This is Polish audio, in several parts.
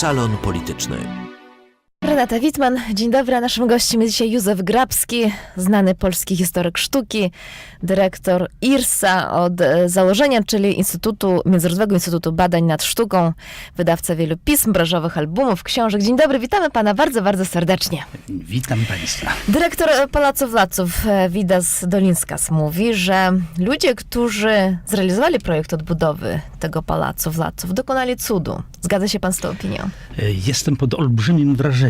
Salon Polityczny. Renata Witman, dzień dobry. A naszym gościem jest dzisiaj Józef Grabski, znany polski historyk sztuki, dyrektor IRSA od e, założenia, czyli Instytutu Międzynarodowego Instytutu Badań nad Sztuką, wydawca wielu pism, branżowych albumów, książek. Dzień dobry, witamy pana bardzo, bardzo serdecznie. Witam Państwa. Dyrektor e, Pałacu Władców e, Widas Dolinskas mówi, że ludzie, którzy zrealizowali projekt odbudowy tego Pałacu Władców, dokonali cudu. Zgadza się pan z tą opinią? E, Jestem pod olbrzymim wrażeniem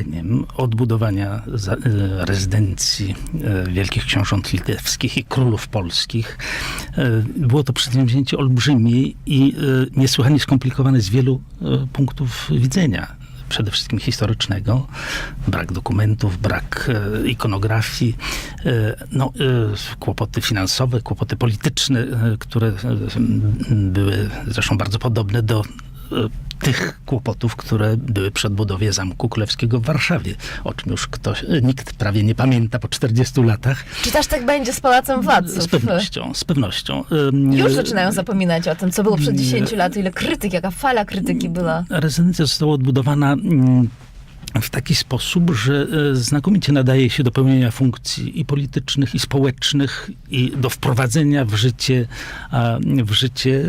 odbudowania e, rezydencji e, wielkich książąt litewskich i królów polskich. E, Było to przedsięwzięcie olbrzymie i niesłychanie skomplikowane z wielu punktów widzenia. Przede wszystkim historycznego, brak dokumentów, brak e, ikonografii, e, no, e, kłopoty finansowe, kłopoty polityczne, które były zresztą bardzo podobne do tych kłopotów, które były przy odbudowie Zamku Królewskiego w Warszawie, o czym już ktoś, nikt prawie nie pamięta po 40 latach. Czy też tak będzie z Pałacem Władców? Z pewnością, z pewnością. Ym, Już zaczynają zapominać o tym, co było przed Nie. 10 lat, ile krytyki, jaka fala krytyki była. Rezydencja została odbudowana mm, w taki sposób, że e, znakomicie nadaje się do pełnienia funkcji i politycznych, i społecznych, i do wprowadzenia w życie, w życie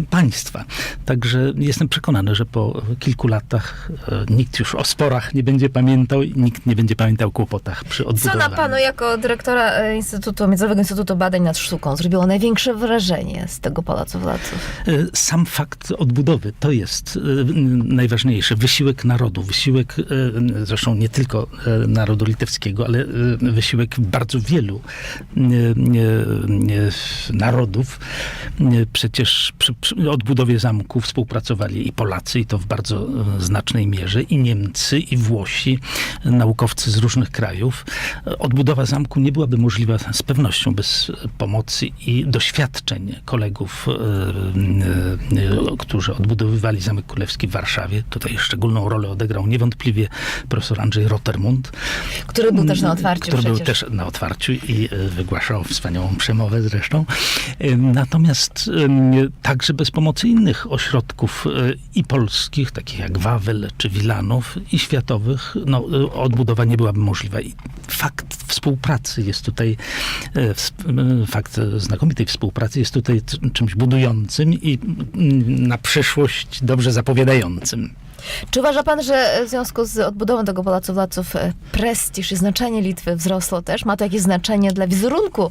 e, państwa. Także jestem przekonany, że po kilku latach e, nikt już o sporach nie będzie pamiętał, i nikt nie będzie pamiętał o kłopotach przy Co odbudowaniu. na panu jako dyrektora Instytutu, Międzynarodowego Instytutu Badań nad Sztuką zrobiło największe wrażenie z tego Pałacu Władców? E, Sam fakt odbudowy to jest e, n- najważniejszy. Wysiłek narodu, wysiłek zresztą nie tylko e, narodu litewskiego, ale e, wysiłek bardzo wielu e, e, e, narodów. E, Przecież przy, odbudowie zamku współpracowali i Polacy, i to w bardzo e, znacznej mierze, i Niemcy, i Włosi, e, naukowcy z różnych krajów. E, Odbudowa zamku nie byłaby możliwa z pewnością bez pomocy i doświadczeń kolegów, e, e, e, którzy odbudowywali Zamek Królewski w Warszawie. Tutaj szczególną rolę odegrał niewątpliwie profesor Andrzej Rottermund. Który był też na otwarciu Który był przecież. też na otwarciu i e, wygłaszał wspaniałą przemowę zresztą. Natomiast także bez pomocy innych ośrodków e, i polskich, takich jak Wawel czy Wilanów i światowych, no, e, odbudowa nie byłaby możliwa. I fakt współpracy jest tutaj, fakt znakomitej współpracy jest tutaj czymś budującym i mm, na przyszłość dobrze zapowiadającym. Czy uważa pan, że w związku z odbudową tego Pałacu Władców e, prestiż i znaczenie Litwy wzrosło też? Ma to jakieś znaczenie dla wizerunku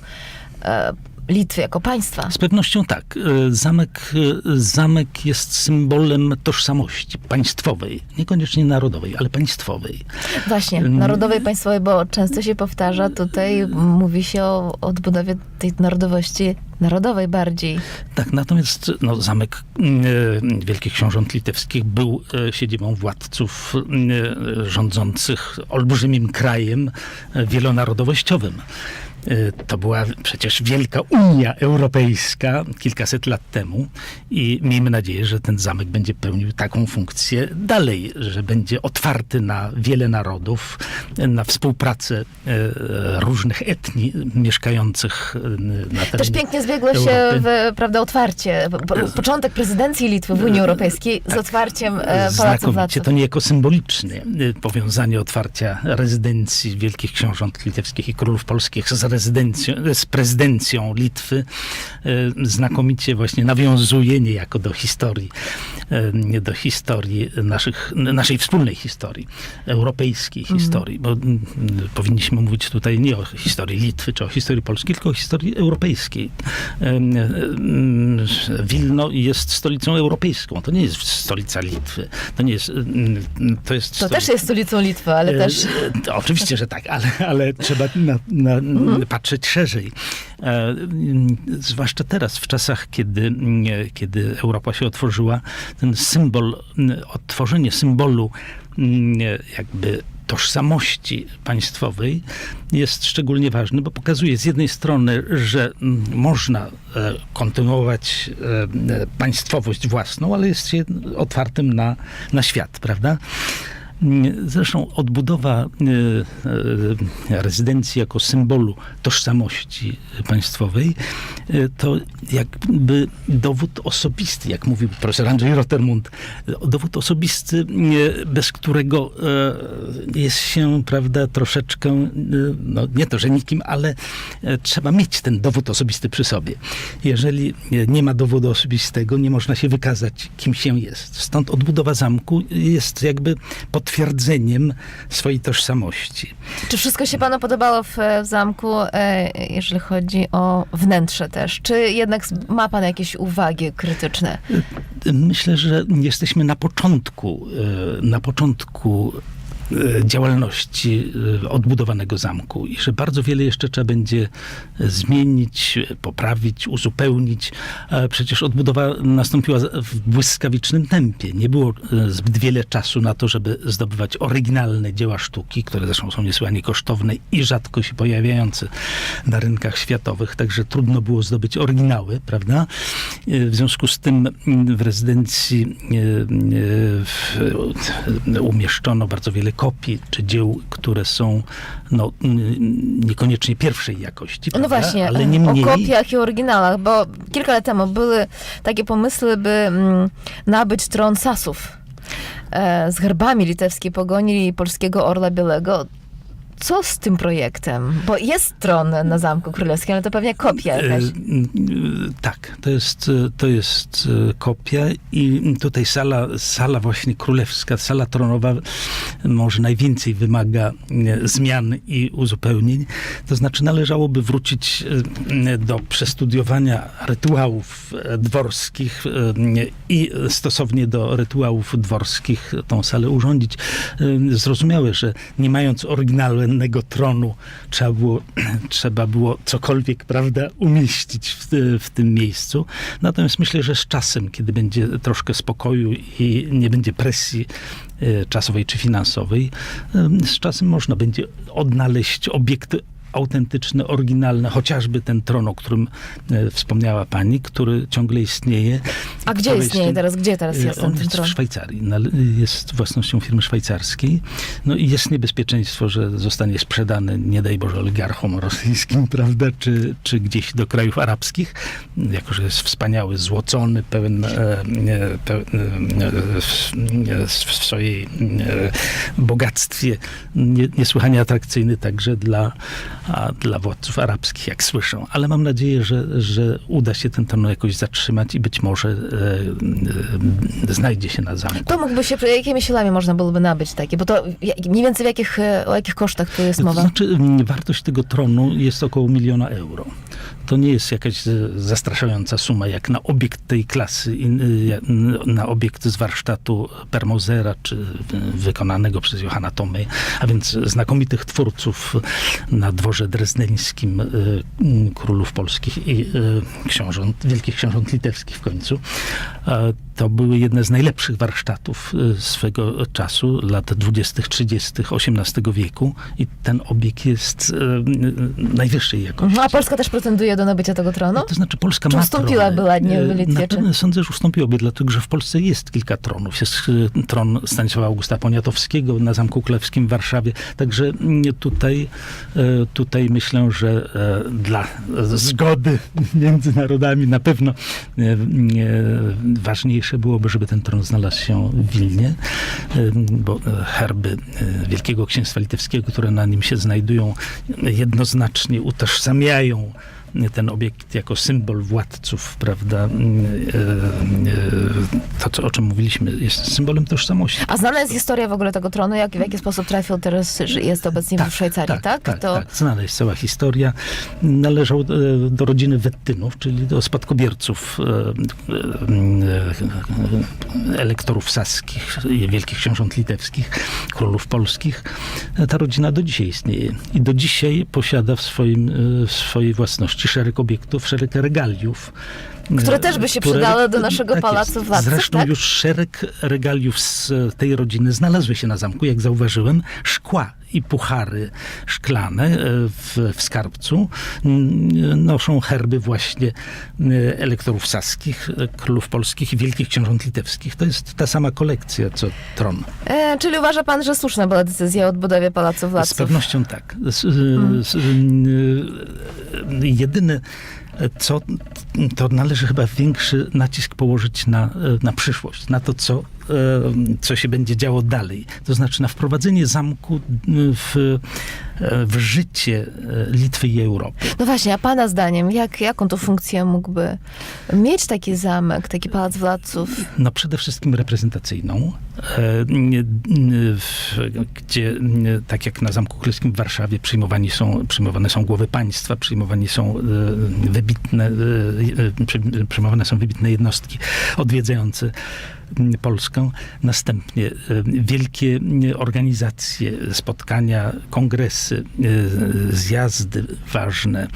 e, Litwy jako państwa? Z pewnością tak. E, Zamek, zamek jest symbolem tożsamości państwowej, niekoniecznie narodowej, ale państwowej. Właśnie, Mm. narodowej, państwowej, bo często się powtarza, tutaj mówi się o odbudowie tej narodowości narodowej bardziej. Tak, natomiast no, zamek e, Wielkich Książąt Litewskich był e, siedzibą władców e, rządzących olbrzymim krajem wielonarodowościowym. E, To była przecież wielka Unia Europejska kilkaset lat temu i miejmy nadzieję, że ten zamek będzie pełnił taką funkcję dalej, że będzie otwarty na wiele narodów, na współpracę e, różnych etnii mieszkających e, na terenie Też pięknie zbiegło się Europy. w, prawda, otwarcie, po- po- początek prezydencji Litwy w Unii Europejskiej z otwarciem e, Pałacu. Władców. To niejako symbolicznie y, powiązanie otwarcia rezydencji wielkich książąt litewskich i królów polskich z z prezydencją Litwy y, znakomicie właśnie nawiązuje niejako do historii, y, do historii naszych, naszej wspólnej historii, europejskiej Mhm. historii, bo mm, powinniśmy mówić tutaj nie o historii Litwy czy o historii Polski, tylko o historii europejskiej. Em, Wilno jest stolicą europejską, to nie jest stolica Litwy. To nie jest. mm, To, jest To też jest stolicą Litwy, ale E, też... e, Oczywiście, że tak, ale, ale trzeba na, na, patrzeć szerzej. E, mm, Zwłaszcza teraz, w czasach, kiedy, mm, kiedy Europa się otworzyła, ten symbol, mm, odtworzenie symbolu jakby tożsamości państwowej jest szczególnie ważny, bo pokazuje z jednej strony, że można e, kontynuować e, państwowość własną, ale jest się otwartym na, na świat, prawda? Zresztą odbudowa e, e, rezydencji jako symbolu tożsamości państwowej e, to jakby dowód osobisty, jak mówił profesor Andrzej Rottermund, e, dowód osobisty, bez którego jest się, prawda, troszeczkę, no nie to, że nikim, ale trzeba mieć ten dowód osobisty przy sobie. Jeżeli nie ma dowodu osobistego, nie można się wykazać, kim się jest. Stąd odbudowa zamku jest jakby potwierdzeniem swojej tożsamości. Czy wszystko się panu podobało w, w zamku, e, jeżeli chodzi o wnętrze też? Czy jednak ma pan jakieś uwagi krytyczne? Myślę, że jesteśmy na początku, e, na początku e, działalności e, odbudowanego zamku i że bardzo wiele jeszcze trzeba będzie zmienić, poprawić, uzupełnić. Przecież odbudowa nastąpiła w błyskawicznym tempie. Nie było e, zbyt wiele czasu na to, żeby zdobywać oryginalne dzieła sztuki, które zresztą są niesłychanie kosztowne i rzadko się pojawiające na rynkach światowych, także trudno było zdobyć oryginały, prawda? E, W związku z tym m, w rezydencji e, e, umieszczono bardzo wiele kopii czy dzieł, które są no, niekoniecznie pierwszej jakości, No prawda? właśnie, ale nie o mniej. kopiach i oryginałach, bo kilka lat temu były takie pomysły, by mm, nabyć tron Sasów e, z herbami litewskiej pogoni polskiego orla białego. Co z tym projektem? Bo jest tron na Zamku Królewskim, ale to pewnie kopia jakaś. E, m, e, Tak, to jest, e, to jest kopia i tutaj sala, sala właśnie królewska, sala tronowa może najwięcej wymaga zmian i uzupełnień. To znaczy należałoby wrócić do przestudiowania rytuałów dworskich i stosownie do rytuałów dworskich tą salę urządzić. Zrozumiałe, że nie mając oryginalnego tronu trzeba było, trzeba było cokolwiek, prawda, umieścić w, w tym miejscu. Natomiast myślę, że z czasem, kiedy będzie troszkę spokoju i nie będzie presji e, czasowej czy finansowej, e, z czasem można będzie odnaleźć obiekty autentyczne, oryginalne, chociażby ten tron, o którym e, wspomniała pani, który ciągle istnieje. A gdzie istnieje jest- teraz? Gdzie teraz E, jest ten, ten jest tron? w Szwajcarii. nale- Jest własnością firmy szwajcarskiej. No i jest niebezpieczeństwo, że zostanie sprzedany, nie daj Boże, oligarchom rosyjskim, prawda, czy, czy gdzieś do krajów arabskich. Jako, że jest wspaniały, złocony, pełen, e, e, pełen e, w, w swojej e, bogactwie, nie, niesłychanie atrakcyjny także dla, a, dla władców arabskich, jak słyszę. Ale mam nadzieję, że, że uda się ten tron jakoś zatrzymać i być może e, e, znajdzie się na zamku. To mógłby się, jakimi siłami można byłoby nabyć takie? Bo to mniej więcej w jakich, e, o jakich kosztach tu jest To mowa? znaczy, mm, wartość tego tronu jest około miliona euro. To nie jest jakaś e, zastraszająca suma, jak na obiekt tej klasy, y, na obiekt z warsztatu Permozera, czy y, wykonanego przez Johanna Tomei, a więc znakomitych twórców na dworze drezdeńskim y, królów polskich i książąt, wielkich książąt litewskich w końcu. To były jedne z najlepszych warsztatów y, swego czasu, lat 20., 30., XVIII wieku i ten obieg jest y, y, najwyższej jakości. Mhm, A Polska też pretenduje do nabycia tego tronu? To znaczy Polska Czy ma ustąpiła trony. była, nie w Litwie, Na czy- pewno sądzę, że ustąpiłoby, dlatego że w Polsce jest kilka tronów. Jest tron Stanisława Augusta Poniatowskiego na Zamku Królewskim w Warszawie. Także mm, tutaj, tutaj myślę, że dla zgody między narodami na pewno e, e, ważniejsze byłoby, żeby ten tron znalazł się w Wilnie, bo e, herby e, Wielkiego Księstwa Litewskiego, które na nim się znajdują, jednoznacznie utożsamiają ten obiekt jako symbol władców, prawda? Mm, e, e, To, co, o czym mówiliśmy, jest symbolem tożsamości. A znana jest historia w ogóle tego tronu? Jak, w jaki sposób trafił teraz, że jest obecnie w Szwajcarii, tak? Tak, to tak. Znana jest cała historia. Należał e, do rodziny Wettynów, czyli do spadkobierców elektorów saskich, wielkich książąt litewskich, królów polskich. Ta rodzina do dzisiaj istnieje i do dzisiaj posiada w, swoim, w swojej własności szereg obiektów, szereg regaliów Które też by się które- przydały do naszego tak Pałacu. Władców, Zresztą tak? już szereg regaliów z tej rodziny znalazły się na zamku, jak zauważyłem, szkła i puchary szklane e, w, w skarbcu mm, noszą herby właśnie e, elektorów saskich, e, królów polskich i wielkich książąt litewskich. To jest ta sama kolekcja, co tron. E, czyli uważa pan, że słuszna była decyzja o odbudowie Pałacu Z Władców? pewnością tak. Z, z, y, jedyne, co to należy chyba większy nacisk położyć na, na przyszłość, na to, co, e, co się będzie działo dalej. To znaczy na wprowadzenie zamku w, w życie Litwy i Europy. No właśnie, a pana zdaniem, jak, jaką to funkcję mógłby mieć taki zamek, taki Pałac Władców? No przede wszystkim reprezentacyjną, e, gdzie tak jak na Zamku Królewskim w Warszawie przyjmowani są, przyjmowane są głowy państwa, przyjmowani są e, wybitne, e, e, przy- przyjmowane są wybitne jednostki odwiedzające Polskę. Następnie e, wielkie m, organizacje, spotkania, kongresy, e, zjazdy ważne,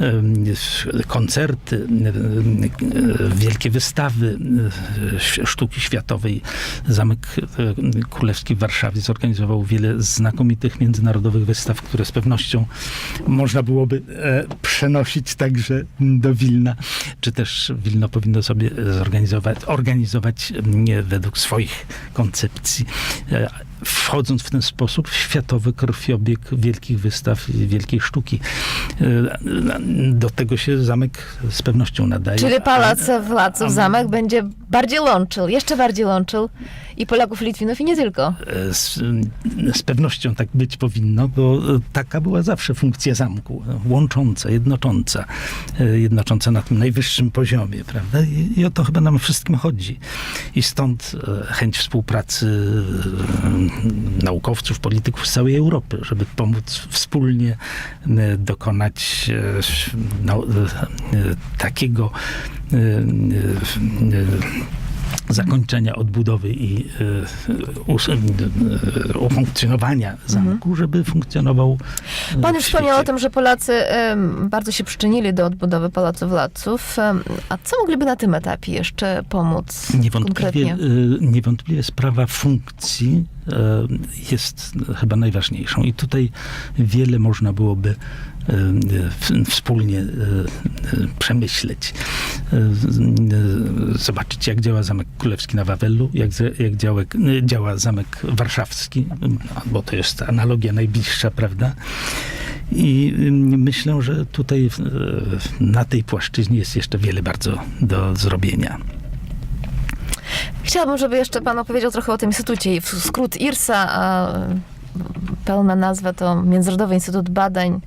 e, koncerty, e, wielkie wystawy e, sztuki światowej. Zamek e, Królewski w Warszawie zorganizował wiele znakomitych międzynarodowych wystaw, które z pewnością można byłoby e, przenosić także do Wilna, czy też Wilno powinno sobie zorganizować, organizować według swoich koncepcji, e, wchodząc w ten sposób w światowy krwiobieg wielkich wystaw i wielkiej sztuki. E, Do tego się zamek z pewnością nadaje. Czyli Pałac Władców, zamek będzie bardziej łączył, jeszcze bardziej łączył i Polaków, Litwinów i nie tylko. E, Z, z pewnością tak być powinno, bo e, taka była zawsze funkcja zamku. Łącząca, jednocząca. Jednocząca na tym najwyższym poziomie, prawda? I, i o to chyba nam wszystkim chodzi. I stąd chęć współpracy naukowców, polityków z całej Europy, żeby pomóc wspólnie e, dokonać e, no, e, takiego zakończenia odbudowy i y, y, ufunkcjonowania zamku, żeby funkcjonował. y, Pan już wspomniał o tym, że Polacy bardzo się przyczynili do odbudowy Pałacu Władców. A co mogliby na tym etapie jeszcze pomóc Niewątpliwie, konkretnie? niewątpliwie sprawa funkcji jest chyba najważniejszą i tutaj wiele można byłoby wspólnie y, y, przemyśleć. Y, y, Zobaczyć, jak działa Zamek Królewski na Wawelu, jak, jak działa, działa Zamek Warszawski, bo to jest analogia najbliższa, prawda? I myślę, że tutaj na tej płaszczyźnie jest jeszcze wiele bardzo do zrobienia. Chciałabym, żeby jeszcze pan opowiedział trochę o tym instytucie. Skrót IRSA, a pełna nazwa to Międzynarodowy Instytut Badań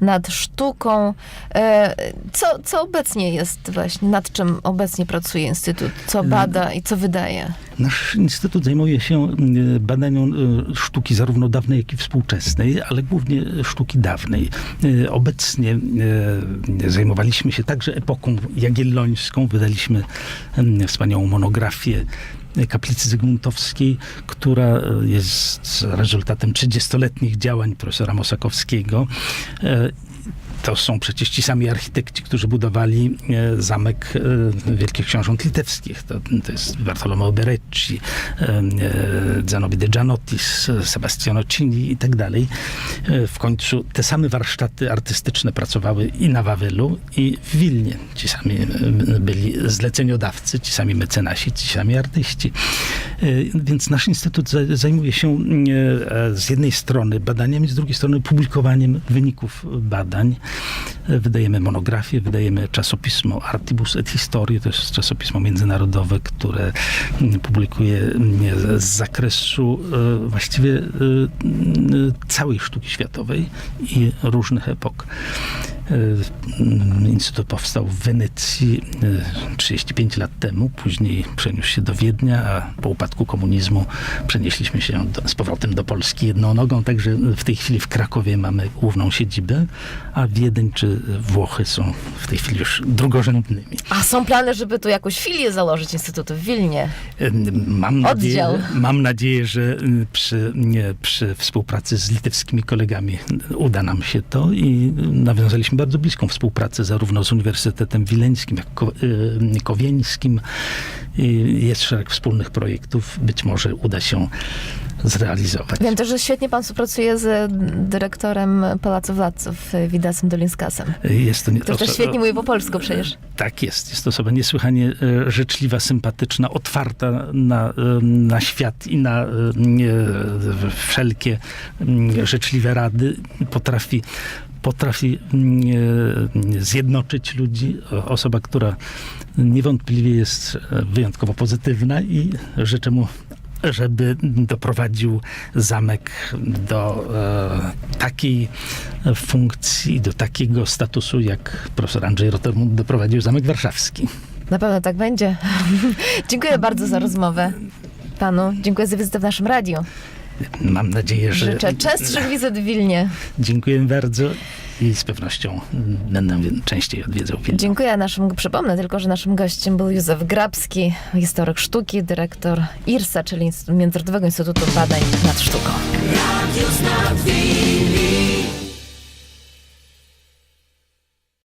nad Sztuką. E, Co, co obecnie jest właśnie, nad czym obecnie pracuje Instytut? Co bada i co wydaje? Nasz instytut zajmuje się y, badaniem y, sztuki zarówno dawnej, jak i współczesnej, ale głównie sztuki dawnej. Y, Obecnie zajmowaliśmy się także epoką jagiellońską. Wydaliśmy wspaniałą monografię kaplicy zygmuntowskiej, która jest rezultatem 30-letnich działań profesora Mosakowskiego. To są przecież ci sami architekci, którzy budowali e, zamek e, Wielkich Książąt Litewskich. To, to jest Bartolomeo Berecci, e, e, Zanobi de Sebastiano Cini i tak dalej. W końcu te same warsztaty artystyczne pracowały i na Wawelu, i w Wilnie. Ci sami byli zleceniodawcy, ci sami mecenasi, ci sami artyści. Więc nasz instytut za- zajmuje się z jednej strony badaniami, z drugiej strony publikowaniem wyników badań. Wydajemy monografie, wydajemy czasopismo Artibus et Historie, to jest czasopismo międzynarodowe, które mm, publikuje z zakresu e, właściwie e, całej sztuki światowej i różnych epok. E, mm, Instytut powstał w Wenecji e, 35 lat temu, później przeniósł się do Wiednia, a po upadku komunizmu przenieśliśmy się do, z powrotem do Polski jedną nogą, także w tej chwili w Krakowie mamy główną siedzibę, a Wiedeń czy Włochy są w tej chwili już drugorzędnymi. A są plany, żeby tu jakąś filię założyć Instytutu w Wilnie? E, Mam nadzieję, Oddział. mam nadzieję, że przy, nie, przy współpracy z litewskimi kolegami uda nam się to i nawiązaliśmy bardzo bliską współpracę zarówno z Uniwersytetem Wileńskim, jak Ko- y, Kowieńskim. Y, Jest szereg wspólnych projektów. Być może uda się zrealizować. Wiem też, że świetnie pan współpracuje z dyrektorem Pałacu Władców, y, Widasem Dolińskasem. Jest to nie, Który też świetnie mówi po polsku przecież. Tak jest. Jest to osoba niesłychanie życzliwa, sympatyczna, otwarta na, na świat i na wszelkie życzliwe rady. Potrafi, potrafi mm, e, zjednoczyć ludzi. Osoba, która niewątpliwie jest e, wyjątkowo pozytywna i życzę mu żeby doprowadził zamek do e, takiej funkcji, do takiego statusu, jak profesor Andrzej Rotermund doprowadził zamek warszawski. Na pewno tak będzie. Dziękuję bardzo za rozmowę panu. Dziękuję za wizytę w naszym radiu. Mam nadzieję, że... Życzę częstszych wizyt w Wilnie. Dziękuję bardzo i z pewnością będę częściej odwiedzał Wilno. Dziękuję naszym, przypomnę tylko, że naszym gościem był Józef Grabski, historyk sztuki, dyrektor IRSA, czyli Międzynarodowego Instytutu Badań nad Sztuką. Znak Willi.